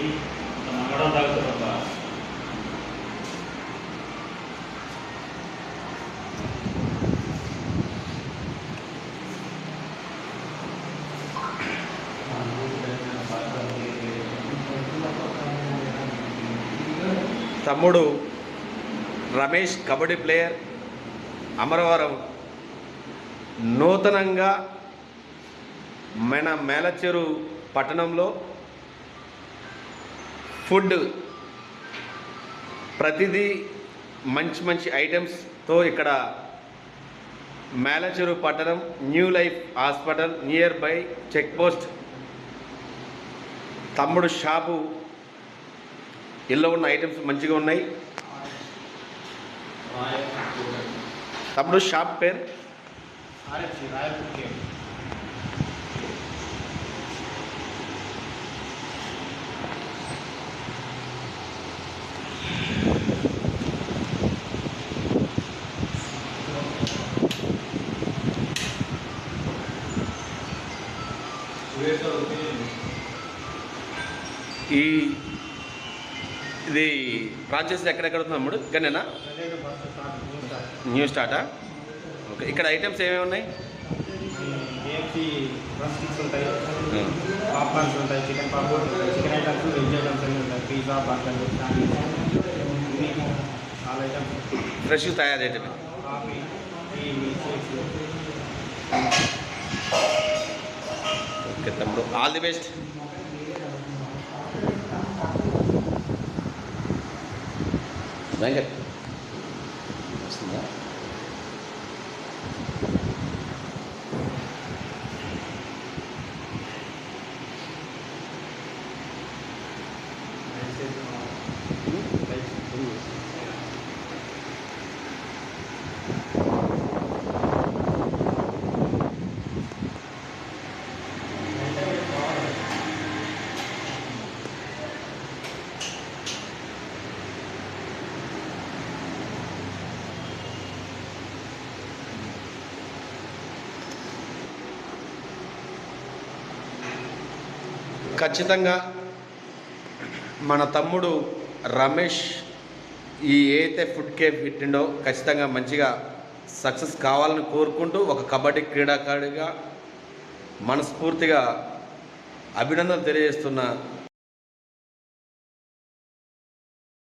ఉంది. తమ్ముడు రమేష్ కబడ్డీ ప్లేయర్ అమరవరం నూతనంగా మన మేలచెరు పట్టణంలో ఫుడ్ ప్రతిదీ మంచి మంచి ఐటమ్స్తో ఇక్కడ మేలచెరు పట్టణం new life hospital nearby check post తమ్ముడు షాపు ఇల్లు ఉన్న ఐటమ్స్ మంచిగా ఉన్నాయి. తమ్ముడు షాప్ పేరు? ఈ ఇది ఫ్రాంచైజీ ఎక్కడెక్కడ ఉంది తమ్ముడు ఇక్కడనేనా? న్యూ స్టార్టా ఓకే ఇక్కడ ఐటమ్స్ ఏమేమి ఉన్నాయి? కేఎఫ్సి రన్ స్టిక్స్ ఉంటాయి పాప్కార్న్స్ ఉంటాయి చికెన్ పాప్కార్న్ ఉంటాయి చికెన్ ఐటమ్స్ వెజ్ ఐటమ్స్ అన్నీ ఉంటాయి పిజ్జా బర్గర్ శాండ్విచ్ ఇవి చాలా ఐటమ్స్ ఫ్రెష్ తయారు ఐటమే కాఫీ టీ మిల్క్ કે તમને all the best Venkat Thank you. ఖచ్చితంగా మన తమ్ముడు రమేష్ ఈ ఏదైతే ఫుడ్ కేఫ్ పెట్టిండో ఖచ్చితంగా మంచిగా సక్సెస్ కావాలని కోరుకుంటూ ఒక కబడ్డీ క్రీడాకారుడిగా మనస్ఫూర్తిగా అభినందనలు తెలియజేస్తున్న